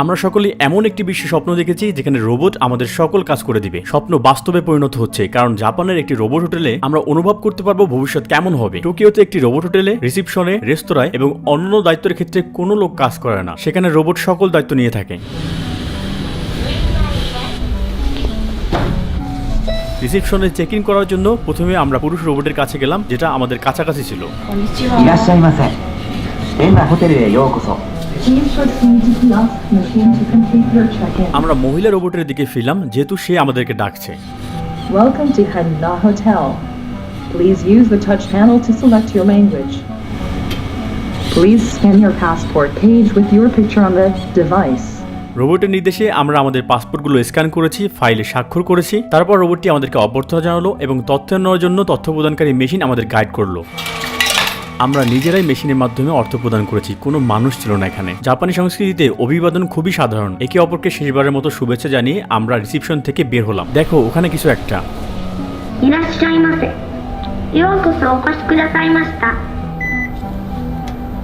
আমরা সকলে এমন একটি বিশ্বে স্বপ্ন দেখেছি, যেখানে রোবট আমাদের সকল কাজ করে দিবে। স্বপ্ন বাস্তবে পরিণত হচ্ছে, কারণ জাপানের একটি রোবট হোটেলে আমরা অনুভব করতে পারব ভবিষ্যৎ কেমন হবে। টোকিওতে একটি রোবট হোটেলে, রিসিপশনে, রেস্তোরাঁয় এবং অন্য দায়িত্বের ক্ষেত্রে কোনো লোক কাজ করে না। সেখানে রোবট সকল দায়িত্ব নিয়ে থাকে। রিসিপশনে চেক ইন করার জন্য প্রথমে আমরা পুরুষ রোবটের কাছে গেলাম, যেটা আমাদের কাছাকাছি ছিল। আমরা মহিলা রোবটের দিকে ফিরলাম যেহেতু সে আমাদেরকে ডাকছে। Welcome to রোবটের নির্দেশে আমরা আমাদের পাসপোর্টগুলো স্ক্যান করেছি ফাইলে স্বাক্ষর করেছি তারপর রোবটটি আমাদেরকে অভ্যর্থনা জানালো এবং তথ্য নেওয়ার জন্য তথ্য প্রদানকারী মেশিন আমাদের গাইড করল। আমরা নিজেরাই মেশিনের মাধ্যমে অর্থ প্রদান করেছি কোনো মানুষ ছিল না এখানে। জাপানি সংস্কৃতিতে অভিবাদন খুবই সাধারণ। একে অপরকে শেষবারের মতো শুভেচ্ছা জানিয়ে আমরা রিসিপশন থেকে বের হলাম। দেখো ওখানে কিছু একটা।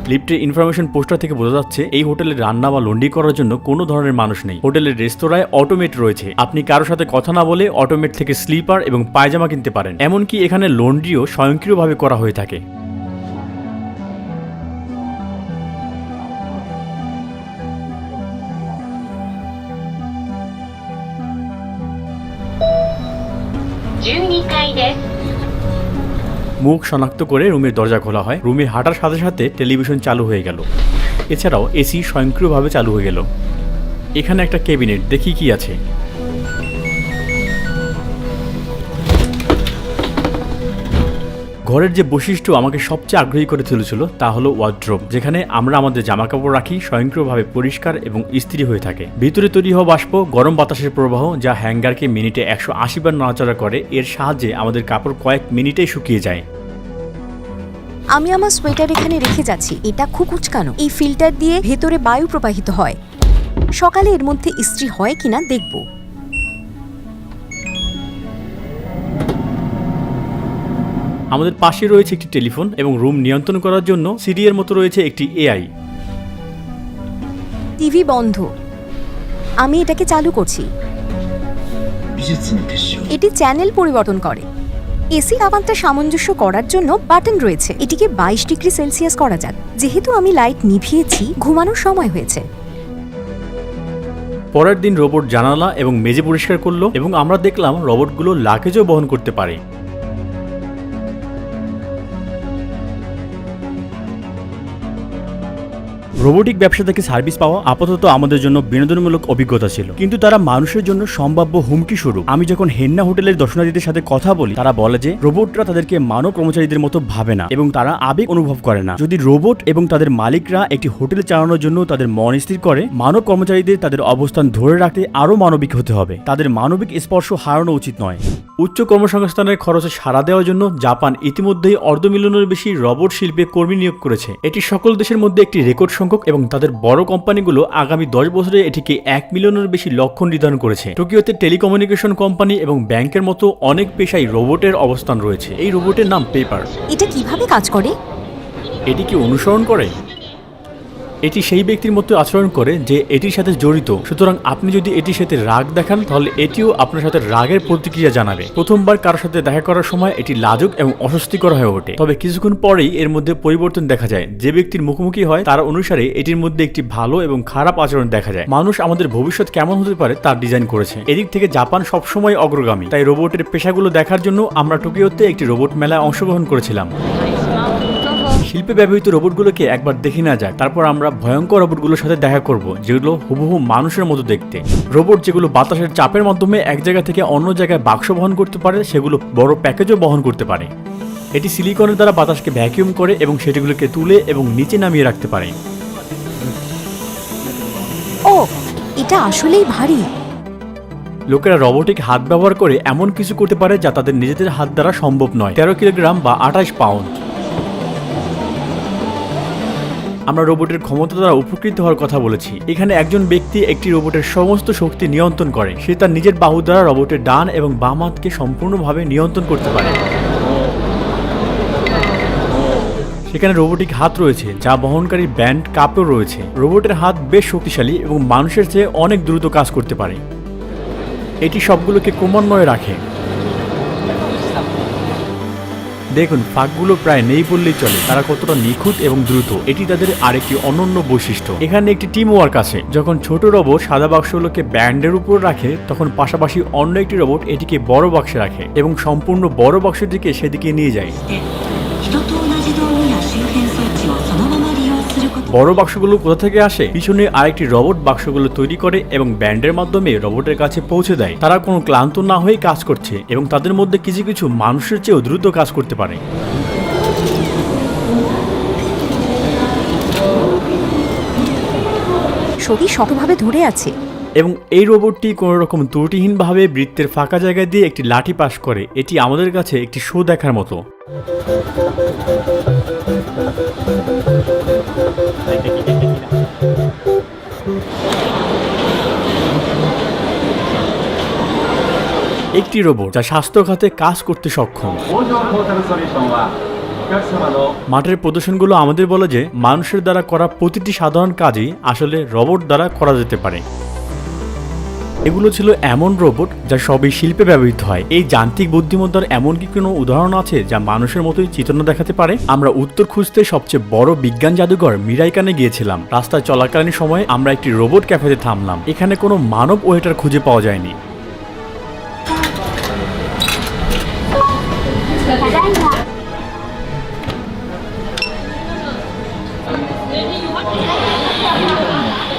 লিফটের ইনফরমেশন পোস্টার থেকে বোঝা যাচ্ছে এই হোটেলে রান্না বা লন্ডি করার জন্য কোনো ধরনের মানুষ নেই। হোটেলের রেস্তোরাঁয় অটোমেট রয়েছে। আপনি কারোর সাথে কথা না বলে অটোমেট থেকে স্লিপার এবং পায়জামা কিনতে পারেন। এমনকি এখানে লন্ড্রিও স্বয়ংক্রিয়ভাবে করা হয়ে থাকে। মুখ শনাক্ত করে রুমের দরজা খোলা হয়। রুমে হাঁটার সাথে সাথে টেলিভিশন চালু হয়ে গেল। এছাড়াও এসি স্বয়ংক্রিয়ভাবে চালু হয়ে গেল। এখানে একটা ক্যাবিনেট, দেখি কি আছে। ঘরের যে বৈশিষ্ট্য আমাকে সবচেয়ে আগ্রহী করে তুলেছিল তা হলো ওয়ার্ড্রোব যেখানে আমরা আমাদের জামাকাপড় রাখি, স্বয়ংক্রিয়ভাবে পরিষ্কার এবং ইস্ত্রি হয়ে থাকে। ভিতরে তৈরি হওয়া বাষ্প, গরম বাতাসের প্রবাহ, যা হ্যাঙ্গারকে মিনিটে একশো আশি বার নাড়াচাড়া করে, এর সাহায্যে আমাদের কাপড় কয়েক মিনিটেই শুকিয়ে যায়। আমি আমার সোয়েটার এখানে রেখে যাচ্ছি, এটা খুব উচকানো। এই ফিল্টার দিয়ে ভেতরে বায়ু প্রবাহিত হয়। সকালে এর মধ্যে ইস্ত্রি হয় কিনা দেখব। আমাদের পাশে রয়েছে একটি টেলিফোন এবং রুম নিয়ন্ত্রণ করার জন্য সিডি এর মতো রয়েছে একটি এআই। টিভি বন্ধ। আমি এটাকে চালু করছি। এটি চ্যানেল পরিবর্তন করে। এসি আবারটা সামঞ্জস্য করার জন্য বাটন রয়েছে। এটিকে বাইশ ডিগ্রি সেলসিয়াস করা যাক। যেহেতু আমি লাইট নিভিয়েছি ঘুমানোর সময় হয়েছে। পরের দিন রোবট জানালা এবং মেঝে পরিষ্কার করল এবং আমরা দেখলাম রোবটগুলো লাগেজও বহন করতে পারে। রোবোটিক ব্যবসা থেকে সার্ভিস পাওয়া আপাতত আমাদের জন্য বিনোদনমূলক অভিজ্ঞতা ছিল। কিন্তু তারা মানুষের জন্য সম্ভাব্য হুমকি স্বরূপ। আমি যখন হেন্না হোটেলের দর্শনার্থীদের সাথে কথা বলি, তারা বলে যে, রোবটরা তাদেরকে মানব কর্মচারীদের মতো ভাবে না এবং তারা আবেগ অনুভব করে না। যদি রোবট এবং তাদের মালিকরা একটি হোটেল চালানোর জন্য তাদের মন স্থির করে, মানব কর্মচারীদের তাদের অবস্থান ধরে রাখতে আরও মানবিক হতে হবে। তাদের মানবিক স্পর্শ হারানো উচিত নয়। উচ্চ কর্মসংস্থানের খরচে সাড়া দেওয়ার জন্য জাপান ইতিমধ্যেই অর্ধ মিলিয়নের বেশি রোবট শিল্পে কর্মী নিয়োগ করেছে। এটি সকল দেশের মধ্যে একটি রেকর্ড সংখ্যক এবং তাদের বড় কোম্পানিগুলো আগামী দশ বছরে এটিকে এক মিলিয়নের বেশি লক্ষ্য নির্ধারণ করেছে। টোকিওতে টেলিকমিউনিকেশন কোম্পানি এবং ব্যাংকের মতো অনেক পেশায় রোবটের অবস্থান রয়েছে। এই রোবটের নাম পেপার। এটা কীভাবে কাজ করে? এটি কি অনুসরণ করে? এটি সেই ব্যক্তির মতো আচরণ করে যে এটির সাথে জড়িত। সুতরাং আপনি যদি এটির সাথে রাগ দেখান, তাহলে এটিও আপনার সাথে রাগের প্রতিক্রিয়া জানাবে। প্রথমবার কারোর সাথে দেখা করার সময় এটি লাজুক এবং অস্বস্তিকর হয়ে ওঠে। তবে কিছুক্ষণ পরেই এর মধ্যে পরিবর্তন দেখা যায়। যে ব্যক্তির মুখোমুখি হয়, তার অনুসারে এটির মধ্যে একটি ভালো এবং খারাপ আচরণ দেখা যায়। মানুষ আমাদের ভবিষ্যৎ কেমন হতে পারে তার ডিজাইন করেছে। এদিক থেকে জাপান সবসময় অগ্রগামী। তাই রোবটের পেশাগুলো দেখার জন্য আমরা টোকিওতে একটি রোবট মেলায় অংশগ্রহণ করেছিলাম। শিল্পে ব্যবহৃত রোবটগুলোকে একবার দেখে না যাক। তারপর আমরা ভয়ঙ্কর রোবটগুলোর সাথে দেখা করব যেগুলো হুবহু মানুষের মতো দেখতে। রোবট যেগুলো বাতাসের চাপের মাধ্যমে এক জায়গা থেকে অন্য জায়গায় বাক্স বহন করতে পারে সেগুলো বড় প্যাকেজও বহন করতে পারে। এটি সিলিকনের দ্বারা বাতাসকে ভ্যাকিউম করে এবং সেটিগুলোকে তুলে এবং নিচে নামিয়ে রাখতে পারে। ও এটা আসলেই ভারী। লোকেরা রোবোটিক হাত ব্যবহার করে এমন কিছু করতে পারে যা তাদের নিজেদের হাত দ্বারা সম্ভব নয়। তেরো কিলোগ্রাম বা আঠাশ পাউন্ড। আমরা রোবটের ক্ষমতা দ্বারা উপকৃত হওয়ার কথা বলেছি। এখানে একজন ব্যক্তি একটি রোবটের সমস্ত শক্তি নিয়ন্ত্রণ করে। সে তার নিজের বাহু দ্বারা রোবটের ডান এবং বাম হাতকে সম্পূর্ণভাবে নিয়ন্ত্রণ করতে পারে। সেখানে রোবোটিক হাত রয়েছে, যা বহনকারী ব্যান্ড কাপড় রয়েছে। রোবটের হাত বেশ শক্তিশালী এবং মানুষের চেয়ে অনেক দ্রুত কাজ করতে পারে। এটি সবগুলোকে ক্রমান্বয়ে রাখে। দেখুন, ফাঁকগুলো প্রায় নেই বললেই চলে। তারা কতটা নিখুঁত এবং দ্রুত, এটি তাদের আরেকটি অনন্য বৈশিষ্ট্য। এখানে একটি টিম ওয়ার্ক আছে। যখন ছোট রোবট সাদা বাক্সগুলোকে ব্যান্ডের উপর রাখে, তখন পাশাপাশি অন্য একটি রোবট এটিকে বড় বাক্সে রাখে এবং সম্পূর্ণ বড় বাক্সটিকে সেদিকে নিয়ে যায়। বড় বাক্সগুলো কোথা থেকে আসে? পিছনে আরেকটি রোবট বাক্সগুলো তৈরি করে এবং ব্যান্ডের মাধ্যমে রোবটের কাছে পৌঁছে দেয়। তারা কোনো ক্লান্ত না হয়ে কাজ করছে এবং তাদের মধ্যে কিছু কিছু মানুষের চেয়েও দ্রুত কাজ করতে পারে। ছবি শক্তভাবে ধরে আছে। এবং এই রোবটটি কোনো রকম ত্রুটিহীনভাবে বৃত্তের ফাঁকা জায়গায় দিয়ে একটি লাঠি পাস করে। এটি আমাদের কাছে একটি শো দেখার মতো। একটি রোবট যা স্বাস্থ্য খাতে কাজ করতে সক্ষম। মাঠের প্রদর্শনগুলো আমাদের বলে যে, মানুষের দ্বারা করা প্রতিটি সাধারণ কাজই আসলে রোবট দ্বারা করা যেতে পারে। এগুলো ছিল এমন রোবট যা সবই শিল্পে ব্যবহৃত হয়। এই যান্ত্রিক বুদ্ধিমত্তার এমন কি কোনো উদাহরণ আছে যা মানুষের মতোই চিত্রণ দেখাতে পারে? আমরা উত্তর খুঁজতে সবচেয়ে বড় বিজ্ঞান জাদুঘর মিরাইকানে গিয়েছিলাম। রাস্তায় চলাকালীন সময়ে আমরা একটি রোবট ক্যাফেতে থামলাম। এখানে কোনো মানব ওয়েটার খুঁজে পাওয়া যায়নি।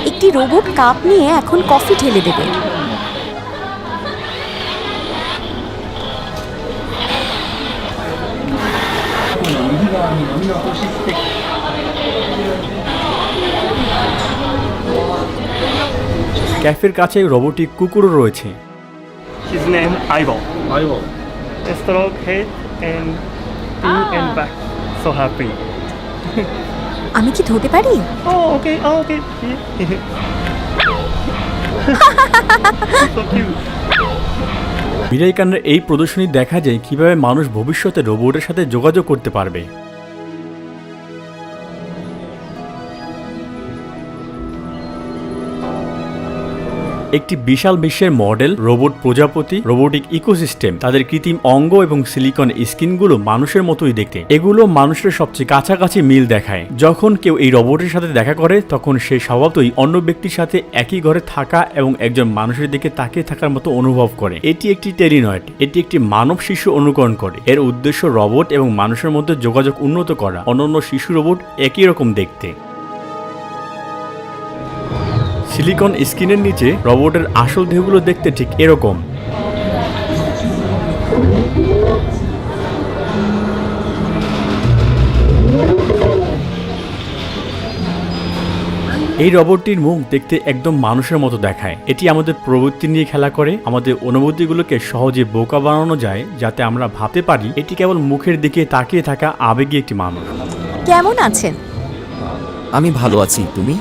একটি রোবট কাপ নিয়ে এখন কফি ঠেলে দেবে। ক্যাফের কাছে রোবটিক কুকুর রয়েছে। Stroke head and and back so happy আমি কি ধরতে পারি? ওকে মিরাইকানের এই প্রদর্শনী দেখা যায় কীভাবে মানুষ ভবিষ্যতে রোবটের সাথে যোগাযোগ করতে পারবে। একটি বিশাল বিশ্বের মডেল, রোবট প্রজাপতি, রোবোটিক ইকোসিস্টেম। তাদের কৃত্রিম অঙ্গ এবং সিলিকন স্কিনগুলো মানুষের মতোই দেখতে। এগুলো মানুষের সবচেয়ে কাছাকাছি মিল দেখায়। যখন কেউ এই রোবটের সাথে দেখা করে, তখন সে স্বভাবতই অন্য ব্যক্তির সাথে একই ঘরে থাকা এবং একজন মানুষের দিকে তাকিয়ে থাকার মতো অনুভব করে। এটি একটি টেরিনয়েড এটি একটি মানব শিশু অনুকরণ করে। এর উদ্দেশ্য রোবট এবং মানুষের মধ্যে যোগাযোগ উন্নত করা। অন্যান্য শিশু রোবট একই রকম দেখতে। সিলিকন স্কিনের নিচে রোবটের আসল দেহগুলো দেখতে ঠিক এরকম। এই রোবটটির মুখ দেখতে একদম মানুষের মতো দেখায়। এটি আমাদের প্রবৃত্তি নিয়ে খেলা করে আমাদের অনুভূতিগুলোকে সহজে বোকা বানানো যায় যাতে আমরা ভাবতে পারি এটি কেবল মুখের দিকে তাকিয়ে থাকা আবেগী একটি মানুষ। কেমন আছেন? আমি ভালো আছি তুমি?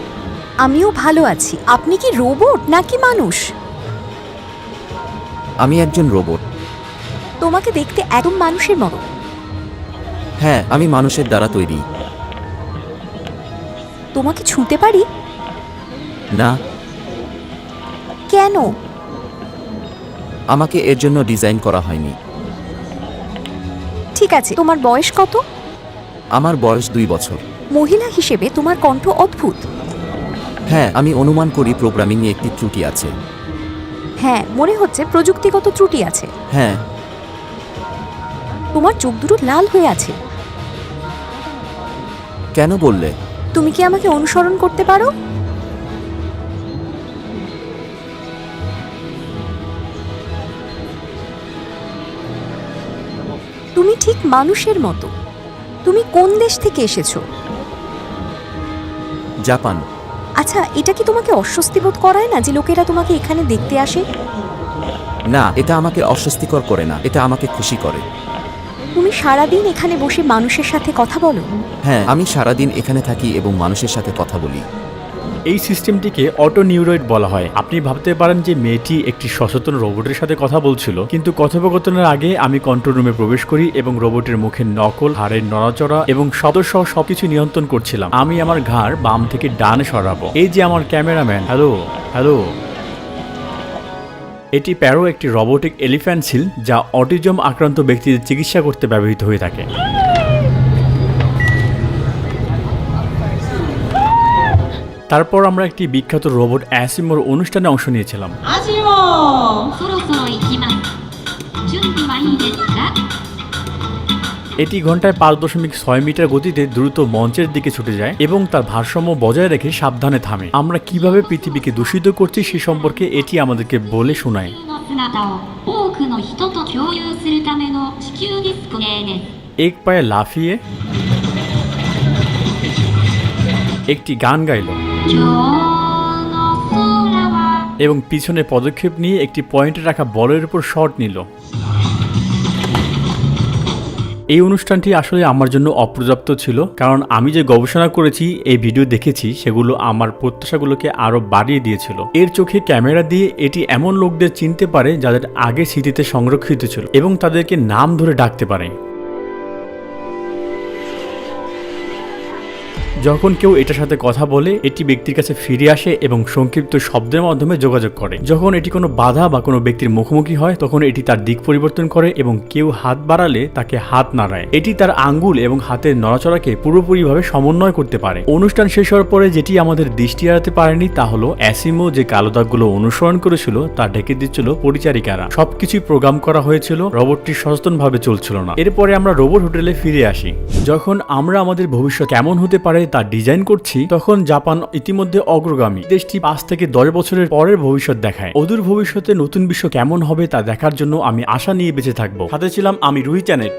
আমিও ভালো আছি। আপনি কি রোবট নাকি মানুষ? আমি একজন রোবট। তোমাকে দেখতে একদম মানুষের মতো। হ্যাঁ আমি মানুষের দ্বারা তৈরি। তোমাকে ছুঁতে পারি? না। কেন? আমাকে এর জন্য ডিজাইন করা হয়নি। ঠিক আছে তোমার বয়স কত? আমার বয়স দুই বছর। মহিলা হিসেবে তোমার কণ্ঠ অদ্ভুত। হ্যাঁ আমি অনুমান করি প্রোগ্রামিং প্রোগ্রামিংয়ে একটি ত্রুটি আছে। হ্যাঁ মনে হচ্ছে প্রযুক্তিগত ত্রুটি আছে। হ্যাঁ। তোমার চোখ দুটো লাল হয়ে আছে। কেন বললে? তুমি কি আমাকে অনুসরণ করতে পারো? তুমি ঠিক মানুষের মতো। তুমি কোন দেশ থেকে এসেছ? জাপান। আচ্ছা এটা কি তোমাকে অস্বস্তি বোধ করায় না যে লোকেরা তোমাকে এখানে দেখতে আসে? না এটা আমাকে অস্বস্তিকর করে না এটা আমাকে খুশি করে। তুমি সারাদিন এখানে বসে মানুষের সাথে কথা বলো। হ্যাঁ আমি সারাদিন এখানে থাকি এবং মানুষের সাথে কথা বলি। এই সিস্টেমটিকে অটো নিউরয়েড বলা হয়। আপনি ভাবতে পারেন যে মেয়েটি একটি সচেতন রোবটের সাথে কথা বলছিল, কিন্তু কথোপকথনের আগে আমি কন্ট্রোল রুমে প্রবেশ করি এবং রোবটের মুখের নকল, হাড়ের নড়াচড়া এবং সহ সবকিছু নিয়ন্ত্রণ করছিলাম। আমি আমার ঘাড় বাম থেকে ডানে সরাবো। এই যে আমার ক্যামেরাম্যান, হ্যালো হ্যালো। এটি প্যারো একটি রোবোটিক এলিফ্যান্ট ছিল যা অটিজম আক্রান্ত ব্যক্তিদের চিকিৎসা করতে ব্যবহৃত হয়ে থাকে। তারপর আমরা একটি বিখ্যাত রোবট অ্যাসিমোর অনুষ্ঠানে অংশ নিয়েছিলাম। এটি ঘন্টায় পাঁচ দশমিক ছয় মিটার গতিতে দ্রুত মঞ্চের দিকে ছুটে যায় এবং তার ভারসাম্য বজায় রেখে সাবধানে থামে। আমরা কীভাবে পৃথিবীকে দূষিত করছি সে সম্পর্কে এটি আমাদেরকে বলে শোনায়। এক পায়ে লাফিয়ে একটি গান গাইল। এবং পিছনে পদক্ষেপ নিয়ে একটি পয়েন্টে রাখা বলের উপর শট নিল। এই অনুষ্ঠানটি আসলে আমার জন্য অপর্যাপ্ত ছিল, কারণ আমি যে গবেষণা করেছি, এই ভিডিও দেখেছি, সেগুলো আমার প্রত্যাশাগুলোকে আরও বাড়িয়ে দিয়েছিল। এর চোখে ক্যামেরা দিয়ে এটি এমন লোকদের চিনতে পারে, যাদের আগে স্মৃতিতে সংরক্ষিত ছিল এবং তাদেরকে নাম ধরে ডাকতে পারে। যখন কেউ এটার সাথে কথা বলে, এটি ব্যক্তির কাছে ফিরে আসে এবং সংক্ষিপ্ত শব্দের মাধ্যমে যোগাযোগ করে। যখন এটি কোনো বাধা বা কোনো ব্যক্তির মুখোমুখি হয়, তখন এটি তার দিক পরিবর্তন করে এবং কেউ হাত বাড়ালে তাকে হাত নাড়ায় এটি তার আঙ্গুল এবং হাতের নড়াচড়াকে পুরোপুরিভাবে সমন্বয় করতে পারে। অনুষ্ঠান শেষ হওয়ার পরে যেটি আমাদের দৃষ্টি এড়াতে পারেনি তা হলো, অ্যাসিমো যে কালো দাগগুলো অনুসরণ করেছিল, তা ঢেকে দিচ্ছিল পরিচারিকারা। সবকিছুই প্রোগ্রাম করা হয়েছিল, রোবটটি সচেতনভাবে চলছিল না। এরপরে আমরা রোবট হোটেলে ফিরে আসি। যখন আমরা আমাদের ভবিষ্যৎ কেমন হতে পারে তা ডিজাইন করছি, তখন জাপান ইতিমধ্যে অগ্রগামী। দেশটি পাঁচ থেকে দশ বছরের পরের ভবিষ্যৎ দেখায়। অদূর ভবিষ্যতে নতুন বিশ্ব কেমন হবে তা দেখার জন্য আমি আশা নিয়ে বেঁচে থাকব। সাথে ছিলাম আমি রুহি চ্যানেট।